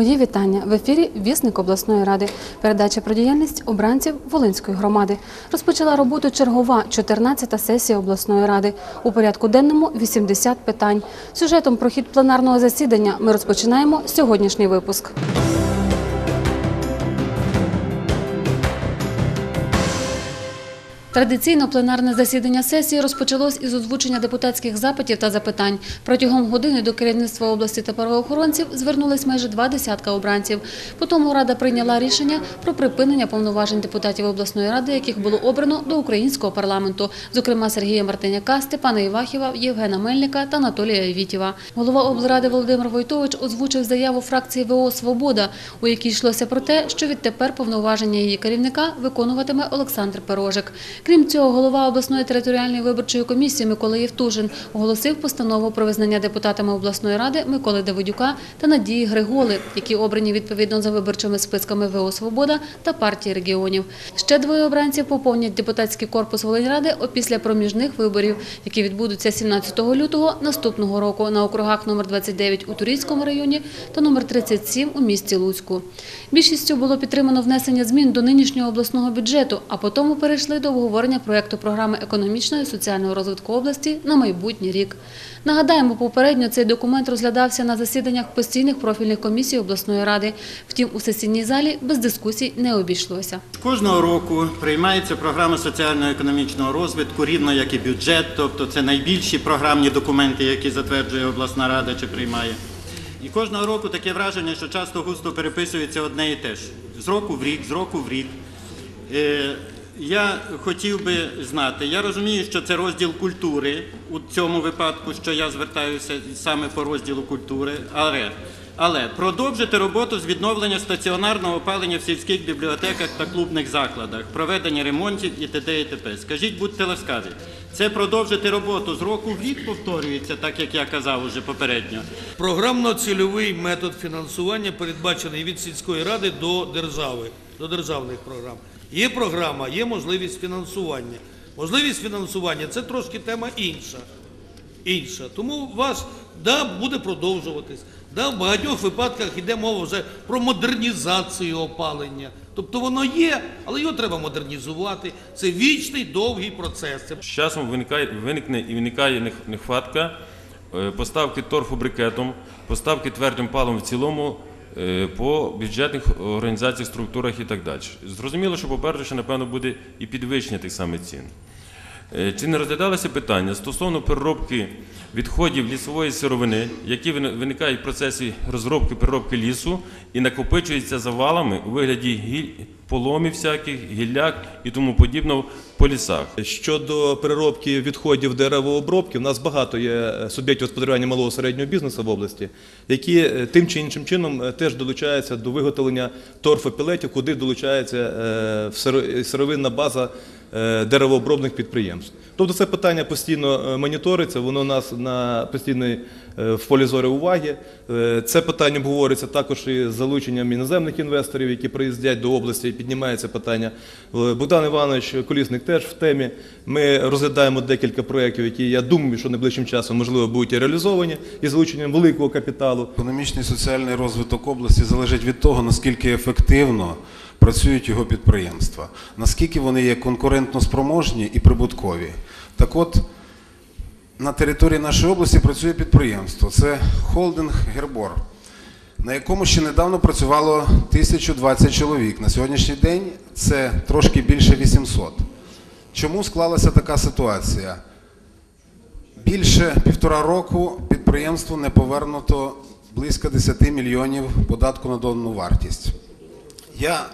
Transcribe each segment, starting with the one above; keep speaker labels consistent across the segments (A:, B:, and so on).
A: Мої вітання в ефірі Вісник обласної ради. Передача про діяльність обранців Волинської громади. Розпочала роботу чергова 14-та сесія обласної ради. У порядку денному 80 питань. Сюжетом про хід пленарного засідання ми розпочинаємо сьогоднішній випуск. Традиційно пленарне засідання сесії розпочалось із озвучення депутатських запитів та запитань. Протягом години до керівництва області та правоохоронців звернулись майже два десятка обранців. Потім Рада прийняла рішення про припинення повноважень депутатів обласної ради, яких було обрано до українського парламенту, зокрема Сергія Мартиняка, Степана Івахіва, Євгена Мельника та Анатолія Вітєва. Голова облради Володимир Войтович озвучив заяву фракції ВО Свобода, у якій йшлося про те, що відтепер повноваження її керівника виконуватиме Олександр Пирожик. Крім цього, голова обласної територіальної виборчої комісії Микола Євтушин оголосив постанову про визнання депутатами обласної ради Миколи Давидюка та Надії Григоли, які обрані відповідно за виборчими списками ВО Свобода та партії регіонів. Ще двоє обранців поповнять депутатський корпус Волиньради опісля проміжних виборів, які відбудуться 17 лютого наступного року на округах номер 29 у Турійському районі та номер 37 у місті Луцьку. Більшістю було підтримано внесення змін до нинішнього обласного бюджету, а потім перейшли до обговорення проєкту програми економічного і соціального розвитку області на майбутній рік. Нагадаємо, попередньо цей документ розглядався на засіданнях постійних профільних комісій обласної ради. Втім, у сесійній залі без дискусій не обійшлося.
B: Кожного року приймається програма соціально-економічного розвитку, рівно як і бюджет, тобто це найбільші програмні документи, які затверджує обласна рада чи приймає. І кожного року таке враження, що часто густо переписується одне і те ж з року в рік, з року в рік. Я хотів би знати, я розумію, що це розділ культури у цьому випадку, що я звертаюся саме по розділу культури, але, але продовжити роботу з відновлення стаціонарного опалення в сільських бібліотеках та клубних закладах, проведення ремонтів і т.д. і т.п. Скажіть, будьте ласкаві, це продовжити роботу з року в рік повторюється, так як я казав уже попередньо.
C: Програмно-цільовий метод фінансування передбачений від сільської ради до держави, до державних програм. Є програма, є можливість фінансування. Можливість фінансування це трошки тема інша. Інша. Тому вас да, буде продовжуватись. Да, в багатьох випадках йде мова вже про модернізацію опалення. Тобто воно є, але його треба модернізувати. Це вічний довгий процес.
D: З часом виникає, виникне і виникає нехватка е, поставки торфобрикетом, поставки твердим палом в цілому по бюджетних організаціях, структурах і так далі. Зрозуміло, що попереду ще, напевно, буде і підвищення тих самих цін. Е, Чи не розглядалося питання стосовно переробки відходів лісової сировини, які виникають в процесі розробки переробки лісу і накопичуються завалами у вигляді поломів всяких, гілляк і тому подібного по лісах?
E: Щодо переробки відходів деревообробки, в нас багато є е, суб'єктів господарювання малого середнього бізнесу в області, які е, тим чи іншим чином теж долучаються до виготовлення торфопілетів, куди долучається сировинна база деревообробних підприємств. Тобто це питання постійно е, моніториться, воно у нас на постійної е, в полі зорі уваги. Е, Це питання обговорюється також і з залученням іноземних інвесторів, які приїздять до області і піднімається питання. Е, Богдан Іванович Колісник теж в темі. Ми розглядаємо декілька проєктів, які я думаю, що найближчим часом можливо будуть реалізовані із залученням великого капіталу.
F: Економічний і соціальний розвиток області залежить від того, наскільки ефективно працюють його підприємства, наскільки вони є конкурентно спроможні і прибуткові. Так от, на території нашої області працює підприємство. Це холдинг Гербор, на якому ще недавно працювало 1020 чоловік. На сьогоднішній день це трошки більше 800. Чому склалася така ситуація? Більше півтора року підприємству не повернуто близько 10 мільйонів податку на додану вартість. Я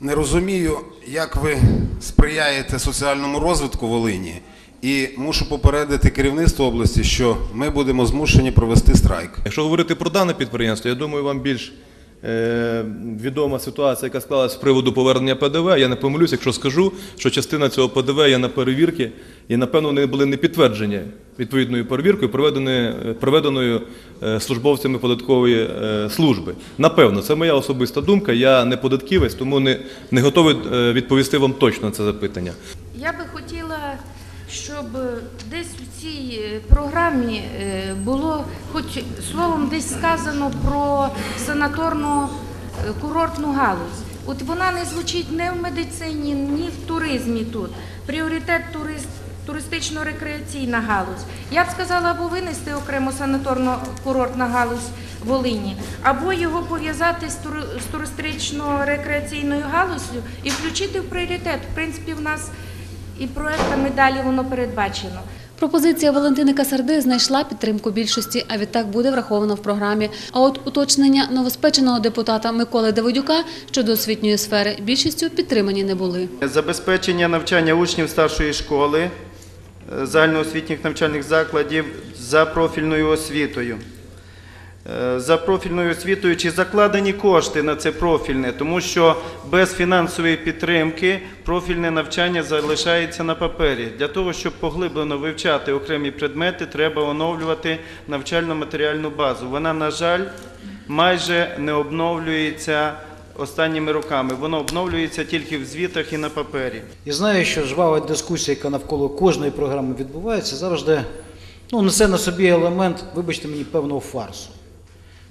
F: не розумію, як ви сприяєте соціальному розвитку Волині, і мушу попередити керівництво області, що ми будемо змушені провести страйк.
E: Якщо говорити про дане підприємство, я думаю, вам більш е, відома ситуація, яка склалась з приводу повернення ПДВ. Я не помилюсь, якщо скажу, що частина цього ПДВ є на перевірки, і напевно вони були не підтверджені відповідною перевіркою, проведеною, проведеною е, службовцями податкової е, служби. Напевно, це моя особиста думка. Я не податківець, тому не, не готовий е, відповісти вам точно на це запитання.
G: Я би хотіла щоб е, десь в цій е, програмі е, було хоч словом десь сказано про санаторну е, курортну галузь. От вона не звучить не в медицині, ні в туризмі тут. Пріоритет турист. Туристично-рекреаційна галузь. Я б сказала, або винести окремо санаторно-курортна галузь Волині, або його пов'язати з, тури- з туристично-рекреаційною галуззю і включити в пріоритет. В принципі, в нас і проектами далі воно передбачено.
A: Пропозиція Валентини Касарди знайшла підтримку більшості, а відтак буде врахована в програмі. А от уточнення новоспеченого депутата Миколи Давидюка щодо освітньої сфери більшістю підтримані не були.
H: Забезпечення навчання учнів старшої школи, загальноосвітніх навчальних закладів за профільною освітою. Е, За профільною освітою чи закладені кошти на це профільне, тому що без фінансової підтримки профільне навчання залишається на папері. Для того, щоб поглиблено вивчати окремі предмети, треба оновлювати навчально-матеріальну базу. Вона, на жаль, майже не обновлюється останніми роками. Воно обновлюється тільки в звітах і на папері.
I: І знаю, що жвава дискусія, яка навколо кожної програми відбувається, завжди ну, несе на собі елемент, вибачте мені, певного фарсу.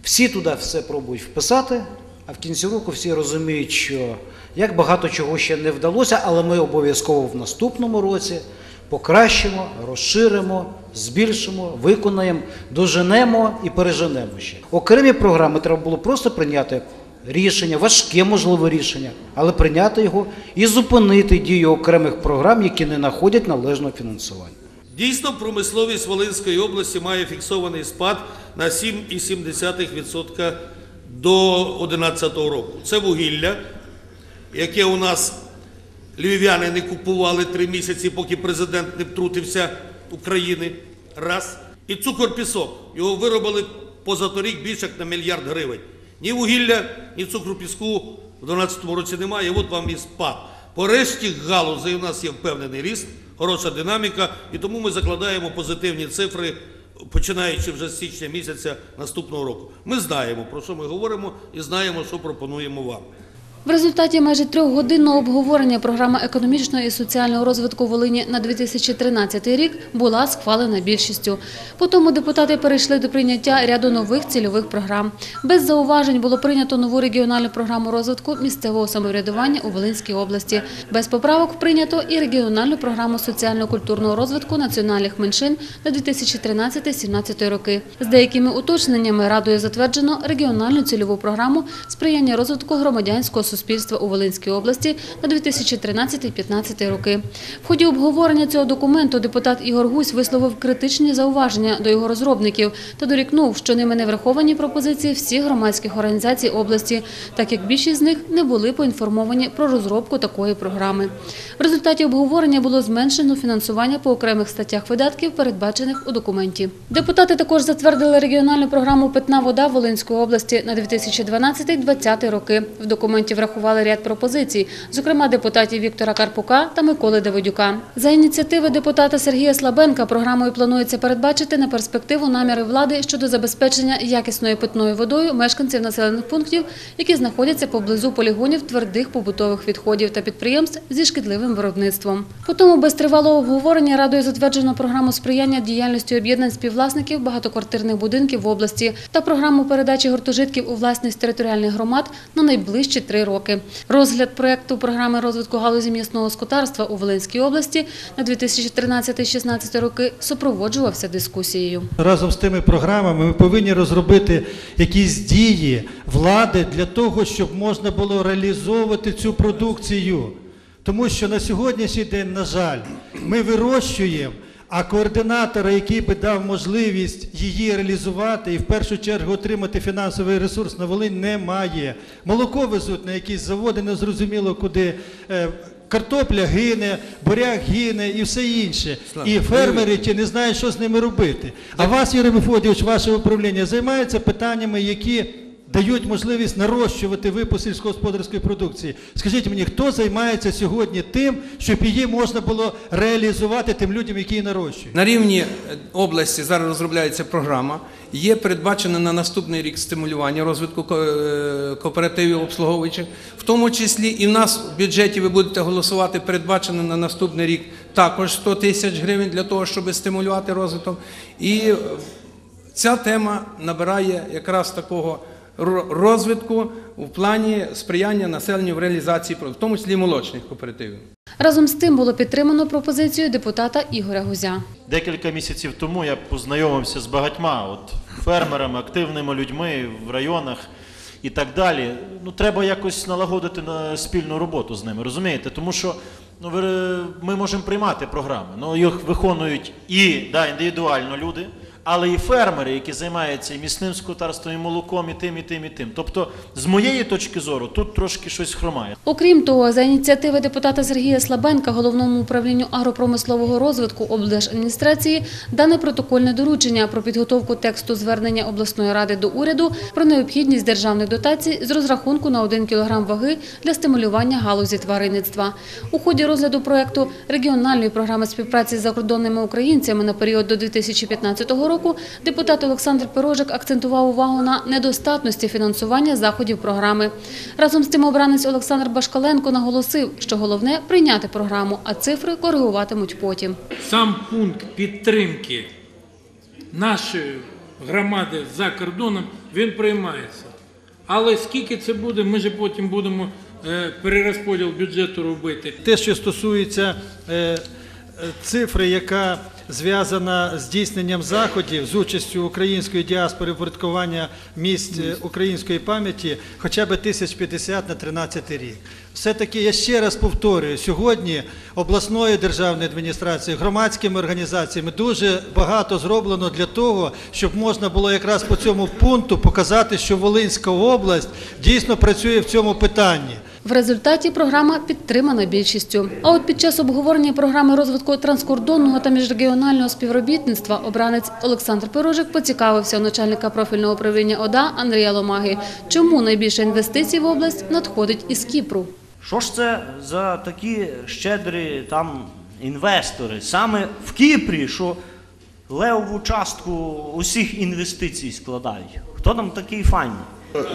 I: Всі туди все пробують вписати, а в кінці року всі розуміють, що як багато чого ще не вдалося, але ми обов'язково в наступному році покращимо, розширимо, збільшимо, виконаємо, доженемо і переженемо ще. Окремі програми треба було просто прийняти рішення, важке можливе рішення, але прийняти його і зупинити дію окремих програм, які не знаходять належного фінансування.
C: Дійсно, промисловість Волинської області має фіксований спад на 7,7% до 2011 року. Це вугілля, яке у нас львів'яни не купували три місяці, поки президент не втрутився України. Раз. І цукор-пісок. Його виробили позаторік більше як на мільярд гривень. Ні вугілля, ні цукру піску в 2012 році немає. От вам і спад. По решті галузей у нас є впевнений ріст, хороша динаміка, і тому ми закладаємо позитивні цифри, починаючи вже з січня місяця наступного року. Ми знаємо, про що ми говоримо, і знаємо, що пропонуємо вам.
A: В результаті майже трьохгодинного обговорення програма економічного і соціального розвитку Волині на 2013 рік була схвалена більшістю. Потім депутати перейшли до прийняття ряду нових цільових програм. Без зауважень було прийнято нову регіональну програму розвитку місцевого самоврядування у Волинській області. Без поправок прийнято і регіональну програму соціально-культурного розвитку національних меншин на 2013-2017 роки. З деякими уточненнями радою затверджено регіональну цільову програму сприяння розвитку громадянського суспільства у Волинській області на 2013-2015 роки. В ході обговорення цього документу депутат Ігор Гусь висловив критичні зауваження до його розробників та дорікнув, що ними не враховані пропозиції всіх громадських організацій області, так як більшість з них не були поінформовані про розробку такої програми. В результаті обговорення було зменшено фінансування по окремих статтях видатків, передбачених у документі. Депутати також затвердили регіональну програму Питна вода Волинської області на 2012-2020 роки. В документі врахували ряд пропозицій, зокрема депутатів Віктора Карпука та Миколи Давидюка. За ініціативи депутата Сергія Слабенка програмою планується передбачити на перспективу наміри влади щодо забезпечення якісною питною водою мешканців населених пунктів, які знаходяться поблизу полігонів твердих побутових відходів та підприємств зі шкідливим виробництвом. Потім без тривалого обговорення радою затверджено програму сприяння діяльності об'єднань співвласників багатоквартирних будинків в області та програму передачі гуртожитків у власність територіальних громад на найближчі три роки. Розгляд проекту програми розвитку галузі м'ясного господарства у Волинській області на 2013-2016 роки супроводжувався дискусією.
J: Разом з тими програмами ми повинні розробити якісь дії влади для того, щоб можна було реалізовувати цю продукцію. Тому що на сьогоднішній день, на жаль, ми вирощуємо, а координатора, який би дав можливість її реалізувати і в першу чергу отримати фінансовий ресурс на Волинь, немає. Молоко везуть на якісь заводи, незрозуміло куди. Е, Картопля гине, буряк гине і все інше. І фермери ті не знають, що з ними робити. А вас, Юрій Мефодійович, ваше управління займається питаннями, які дають можливість нарощувати випуск сільськогосподарської продукції. Скажіть мені, хто займається сьогодні тим, щоб її можна було реалізувати тим людям, які її нарощують?
K: На рівні е, області зараз розробляється програма. Є передбачено на наступний рік стимулювання розвитку е, кооперативів обслуговуючих, в тому числі і в нас в бюджеті ви будете голосувати, передбачено на наступний рік також 100 тисяч гривень для того, щоб стимулювати розвиток. І ця тема набирає якраз такого розвитку в плані сприяння населенню в реалізації, в тому числі молочних кооперативів.
A: Разом з тим було підтримано пропозицію депутата Ігоря Гузя.
L: Декілька місяців тому я познайомився з багатьма от, фермерами, активними людьми в районах і так далі. Ну, треба якось налагодити на спільну роботу з ними, розумієте? Тому що ну, ми можемо приймати програми, ну, їх виконують і да, індивідуально люди, але і фермери, які займаються і місним скотарством, і молоком, і тим, і тим, і тим. Тобто, з моєї точки зору, тут трошки щось хромає.
A: Окрім того, за ініціативи депутата Сергія Слабенка головному управлінню агропромислового розвитку облдержадміністрації дане протокольне доручення про підготовку тексту звернення обласної ради до уряду про необхідність державних дотацій з розрахунку на 1 кг ваги для стимулювання галузі тваринництва. У ході розгляду проекту регіональної програми співпраці з закордонними українцями на період до 2015 року депутат Олександр Пирожик акцентував увагу на недостатності фінансування заходів програми. Разом з тим обранець Олександр Башкаленко наголосив, що головне прийняти програму, а цифри коригуватимуть потім.
M: сам пункт підтримки нашої громади за кордоном, він приймається. Але скільки це буде, ми ж потім будемо е, перерозподіл бюджету робити.
J: Те, що стосується е, е, цифри, яка зв'язана з здійсненням заходів з участю української діаспори впорядкування місць е, української пам'яті, хоча б 1050 на 13 рік. Все-таки я ще раз повторюю, сьогодні обласною державною адміністрацією, громадськими організаціями дуже багато зроблено для того, щоб можна було якраз по цьому пункту показати, що Волинська область дійсно працює в цьому питанні.
A: В результаті програма підтримана більшістю. А от під час обговорення програми розвитку транскордонного та міжрегіонального співробітництва обранець Олександр Пирожик поцікавився у начальника профільного управління ОДА Андрія Ломаги, чому найбільше інвестицій в область надходить із Кіпру.
N: Що ж це за такі щедрі там інвестори? Саме в Кіпрі, що левову частку усіх інвестицій складають. Хто там такий файний?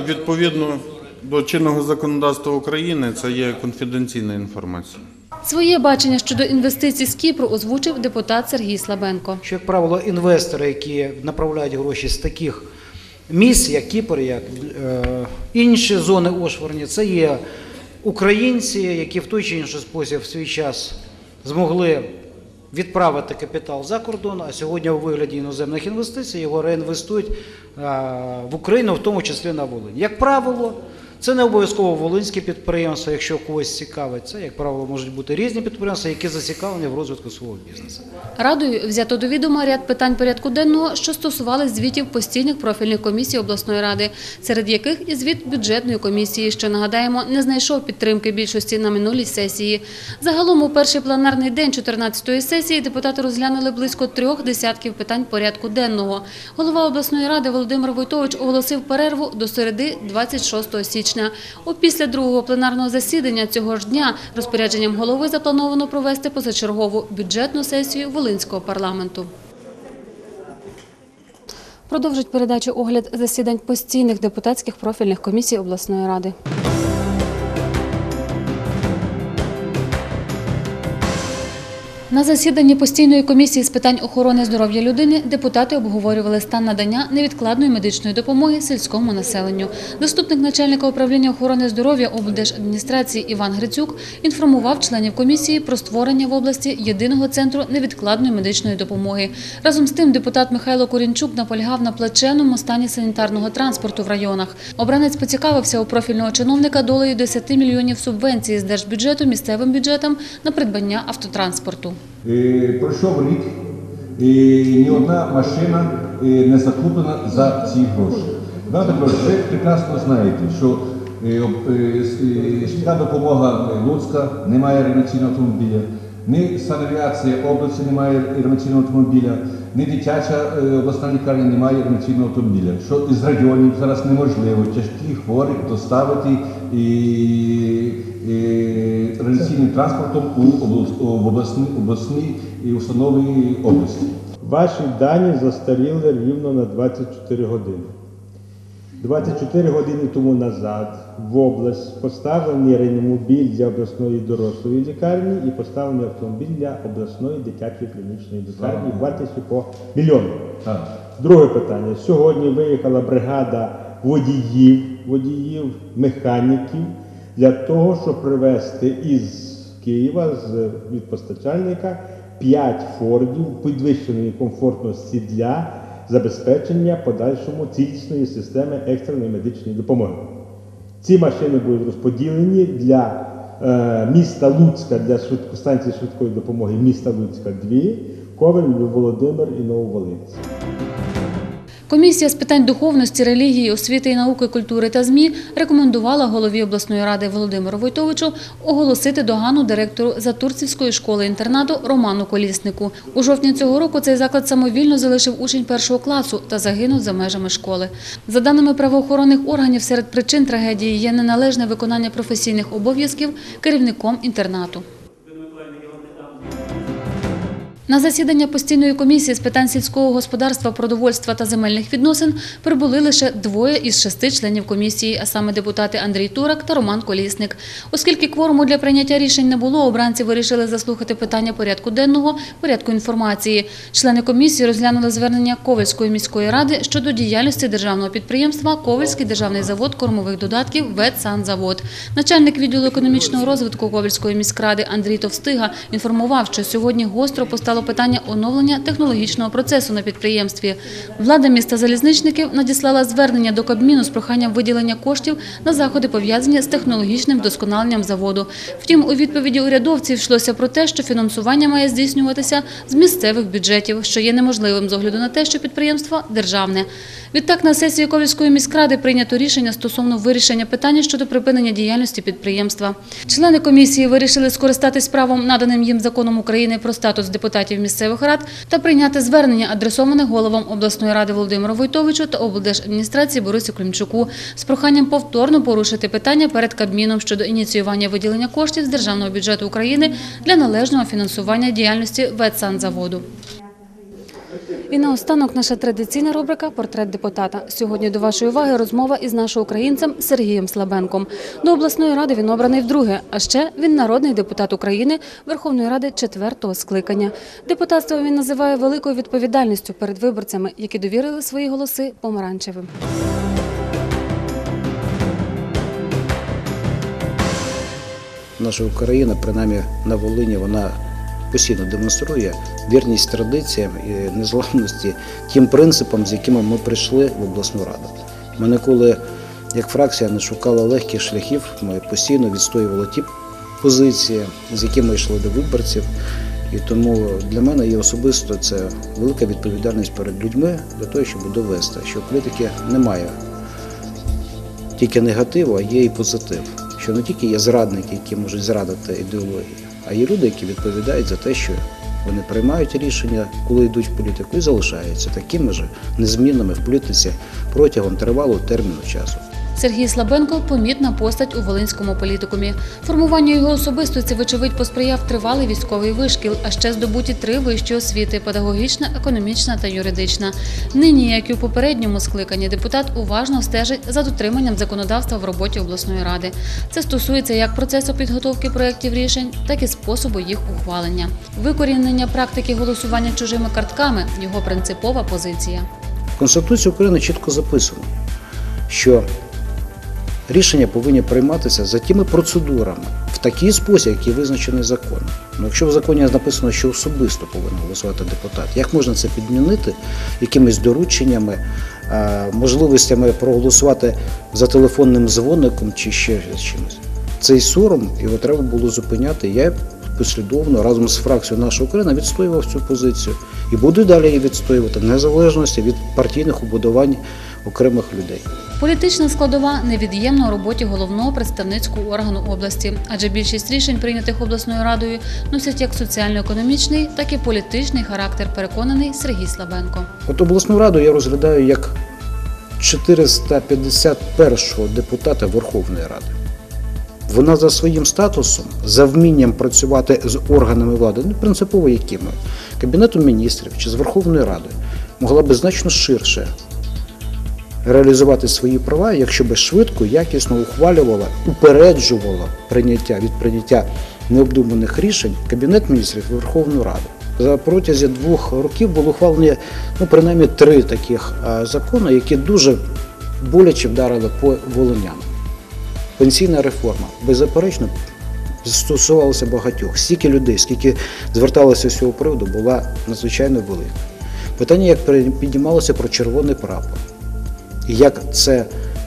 O: Відповідно до чинного законодавства України, це є конфіденційна інформація.
A: Своє бачення щодо інвестицій з Кіпру озвучив депутат Сергій Слабенко.
I: Що, як правило, інвестори, які направляють гроші з таких місць, як Кіпр, як е, інші зони Ошфорні, це є українці, які в той чи інший спосіб в свій час змогли відправити капітал за кордон, а сьогодні у вигляді іноземних інвестицій його реінвестують е, в Україну, в тому числі на Волинь. Як правило, це не обов'язково волинські підприємства, якщо когось цікавить. Це, як правило, можуть бути різні підприємства, які зацікавлені в розвитку свого бізнесу.
A: Радою взято до відома ряд питань порядку денного, що стосувались звітів постійних профільних комісій обласної ради, серед яких і звіт бюджетної комісії, що нагадаємо, не знайшов підтримки більшості на минулій сесії. Загалом у перший пленарний день 14-ї сесії депутати розглянули близько трьох десятків питань порядку денного. Голова обласної ради Володимир Войтович оголосив перерву до середи 26 січня. Опісля другого пленарного засідання цього ж дня розпорядженням голови заплановано провести позачергову бюджетну сесію Волинського парламенту. Продовжить передачу огляд засідань постійних депутатських профільних комісій обласної ради. На засіданні постійної комісії з питань охорони здоров'я людини депутати обговорювали стан надання невідкладної медичної допомоги сільському населенню. Заступник начальника управління охорони здоров'я облдержадміністрації Іван Грицюк інформував членів комісії про створення в області єдиного центру невідкладної медичної допомоги. Разом з тим депутат Михайло Корінчук наполягав на плачевному стані санітарного транспорту в районах. Обранець поцікавився у профільного чиновника долею 10 мільйонів субвенції з держбюджету місцевим бюджетам на придбання автотранспорту.
P: Пройшов рік, і ні одна машина не закуплена за ці гроші. Ви прекрасно знаєте, що е, е, е, швидка допомога Луцька немає реанімаційного автомобіля, ні санавіація області немає реанімаційного автомобіля, ні дитяча е, обласна лікарня немає реанімаційного автомобіля. Що із районів зараз неможливо тяжкі хворих доставити і, і реанімаційним транспортом у обласні, обласні установи області.
Q: Ваші дані застаріли рівно на 24 години. 24 години тому назад в область поставлений реанімобіль для обласної дорослої лікарні і поставлений автомобіль для обласної дитячої клінічної лікарні вартістю по мільйону. Друге питання. Сьогодні виїхала бригада водіїв, водіїв, механіків для того, щоб привезти із Києва з від постачальника 5 фордів підвищеної комфортності для забезпечення подальшому цілісної системи екстреної медичної допомоги. Ці машини будуть розподілені для е, міста Луцька, для швидко, станції швидкої допомоги міста Луцька 2, Ковель, Володимир і Нововолинськ.
A: Комісія з питань духовності, релігії, освіти і науки, культури та ЗМІ рекомендувала голові обласної ради Володимиру Войтовичу оголосити догану директору Затурцівської школи-інтернату Роману Коліснику. У жовтні цього року цей заклад самовільно залишив учень першого класу та загинув за межами школи. За даними правоохоронних органів, серед причин трагедії є неналежне виконання професійних обов'язків керівником інтернату. На засідання постійної комісії з питань сільського господарства, продовольства та земельних відносин прибули лише двоє із шести членів комісії, а саме депутати Андрій Турак та Роман Колісник. Оскільки кворуму для прийняття рішень не було, обранці вирішили заслухати питання порядку денного, порядку інформації. Члени комісії розглянули звернення Ковальської міської ради щодо діяльності державного підприємства Ковальський державний завод кормових додатків «Ветсанзавод». Начальник відділу економічного розвитку Ковальської міськради Андрій Товстига інформував, що сьогодні гостро постало питання оновлення технологічного процесу на підприємстві. Влада міста Залізничників надіслала звернення до Кабміну з проханням виділення коштів на заходи, пов'язані з технологічним вдосконаленням заводу. Втім, у відповіді урядовців йшлося про те, що фінансування має здійснюватися з місцевих бюджетів, що є неможливим з огляду на те, що підприємство державне. Відтак на сесії Ковальської міськради прийнято рішення стосовно вирішення питання щодо припинення діяльності підприємства. Члени комісії вирішили скористатись правом, наданим їм законом України про статус депутатів місцевих рад та прийняти звернення, адресоване головам обласної ради Володимиру Войтовичу та облдержадміністрації Борису Клімчуку з проханням повторно порушити питання перед Кабміном щодо ініціювання виділення коштів з державного бюджету України для належного фінансування діяльності ветсанзаводу. І наостанок наша традиційна рубрика Портрет депутата. Сьогодні до вашої уваги розмова із нашим українцем Сергієм Слабенком. До обласної ради він обраний вдруге, а ще він народний депутат України Верховної Ради четвертого скликання. Депутатство він називає великою відповідальністю перед виборцями, які довірили свої голоси помаранчевим.
R: Наша Україна, принаймні на Волині, вона постійно демонструє вірність традиціям і незламності тим принципам, з якими ми прийшли в обласну раду. Ми ніколи, як фракція, не шукали легких шляхів. Ми постійно відстоювали ті позиції, з якими йшли до виборців. І тому для мене і особисто це велика відповідальність перед людьми для того, щоб довести, що політики немає тільки негативу, а є і позитив. Що не тільки є зрадники, які можуть зрадити ідеологію, а є люди, які відповідають за те, що вони приймають рішення, коли йдуть в політику, і залишаються такими ж незмінними в політиці протягом тривалого терміну часу.
A: Сергій Слабенко помітна постать у волинському політикумі. Формуванню його особистості, вочевидь, посприяв тривалий військовий вишкіл, а ще здобуті три вищі освіти педагогічна, економічна та юридична. Нині, як і у попередньому скликанні, депутат уважно стежить за дотриманням законодавства в роботі обласної ради. Це стосується як процесу підготовки проєктів рішень, так і способу їх ухвалення. Викорінення практики голосування чужими картками його принципова позиція.
R: В Конституції України чітко записано, що рішення повинні прийматися за тими процедурами в такий спосіб, який визначений законом. Ну, якщо в законі написано, що особисто повинен голосувати депутат, як можна це підмінити якимись дорученнями, е, можливостями проголосувати за телефонним дзвоником чи ще чимось? Цей сором його треба було зупиняти. Я послідовно разом з фракцією наша Україна відстоював цю позицію і буду далі її відстоювати незалежності від партійних убудувань окремих людей.
A: Політична складова невід'ємна у роботі головного представницького органу області, адже більшість рішень, прийнятих обласною радою, носять як соціально-економічний, так і політичний характер, переконаний Сергій Слабенко.
R: От обласну раду я розглядаю як 451-го депутата Верховної Ради. Вона за своїм статусом, за вмінням працювати з органами влади, ну принципово якими, Кабінетом міністрів чи з Верховною Радою, могла би значно ширше реалізувати свої права, якщо би швидко, якісно ухвалювала, упереджувала прийняття від прийняття необдуманих рішень Кабінет міністрів і Верховну Раду. За протязі двох років було ухвалені ну, принаймні три таких закони, які дуже боляче вдарили по волинянам. Пенсійна реформа, беззаперечно, стосувалася багатьох. Стільки людей, скільки зверталося з цього приводу, була надзвичайно велика. Питання, як піднімалося про червоний прапор, і як це,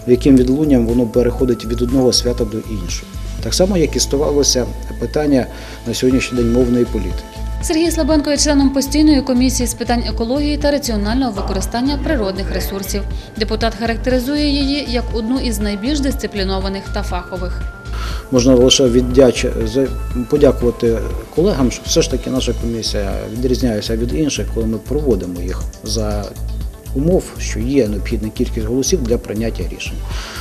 R: яким відлунням воно переходить від одного свята до іншого. Так само, як і ставалося питання на сьогоднішній день мовної політики.
A: Сергій Слабенко є членом постійної комісії з питань екології та раціонального використання природних ресурсів. Депутат характеризує її як одну із найбільш дисциплінованих та фахових.
R: Можна лише віддяч... подякувати колегам, що все ж таки наша комісія відрізняється від інших, коли ми проводимо їх за умов, що є необхідна кількість голосів для прийняття рішень.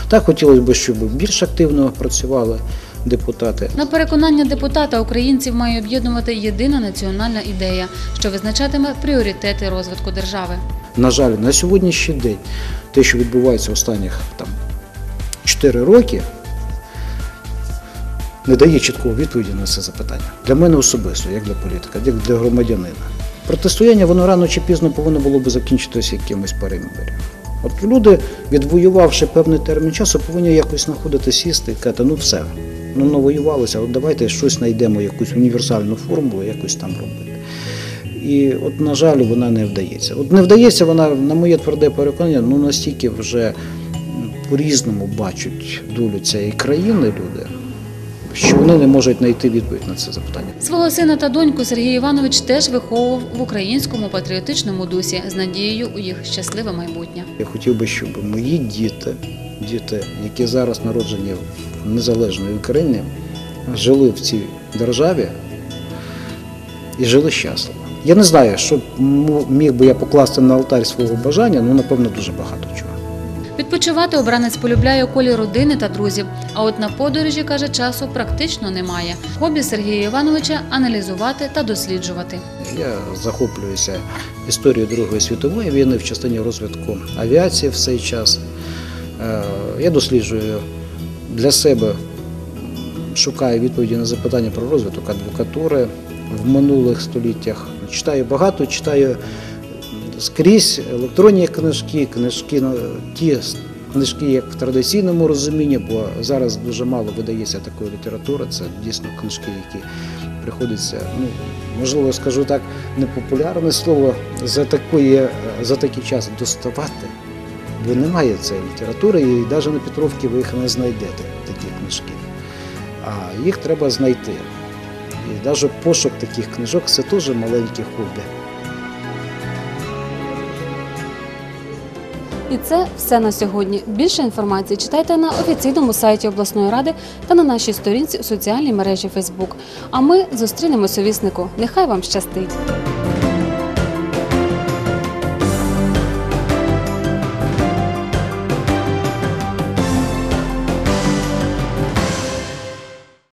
R: Так хотілося б, щоб більш активно працювали депутати.
A: На переконання депутата українців має об'єднувати єдина національна ідея, що визначатиме пріоритети розвитку держави.
R: На жаль, на сьогоднішній день те, що відбувається останніх там 4 роки, не дає чіткого відповіді на це запитання. Для мене особисто, як для політика, як для громадянина. Протистояння воно рано чи пізно повинно було би закінчитися якимось перемир'ям. От люди, відвоювавши певний термін часу, повинні якось знаходити сісти і казати, ну все, ну навоювалися, от давайте щось знайдемо, якусь універсальну формулу, якось там робити. І от, на жаль, вона не вдається. От не вдається вона, на моє тверде переконання, ну настільки вже по-різному бачать долю цієї країни люди, що вони не можуть знайти відповідь на це запитання.
A: Свого сина та доньку Сергій Іванович теж виховував в українському патріотичному дусі з надією у їх щасливе майбутнє.
R: Я хотів би, щоб мої діти, діти, які зараз народжені в незалежній Україні, жили в цій державі і жили щасливо. Я не знаю, що міг би я покласти на алтарь свого бажання, ну напевно дуже багато чого.
A: Відпочивати обранець полюбляє колі родини та друзів. А от на подорожі, каже, часу практично немає. Хобі Сергія Івановича аналізувати та досліджувати.
R: Я захоплююся історією Другої світової війни в частині розвитку авіації в цей час. Е, Я досліджую для себе, шукаю відповіді на запитання про розвиток адвокатури в минулих століттях. Читаю багато, читаю скрізь електронні книжки, книжки ну, ті книжки, як в традиційному розумінні, бо зараз дуже мало видається такої літератури. Це дійсно книжки, які приходиться, ну можливо, скажу так, непопулярне слово за такої, за такий час доставати, бо немає цієї літератури, і навіть на Петровці ви їх не знайдете, такі книжки. А їх треба знайти. І навіть пошук таких книжок це теж маленьке хобі.
A: І це все на сьогодні. Більше інформації читайте на офіційному сайті обласної ради та на нашій сторінці у соціальній мережі Фейсбук. А ми зустрінемось у віснику. Нехай вам щастить!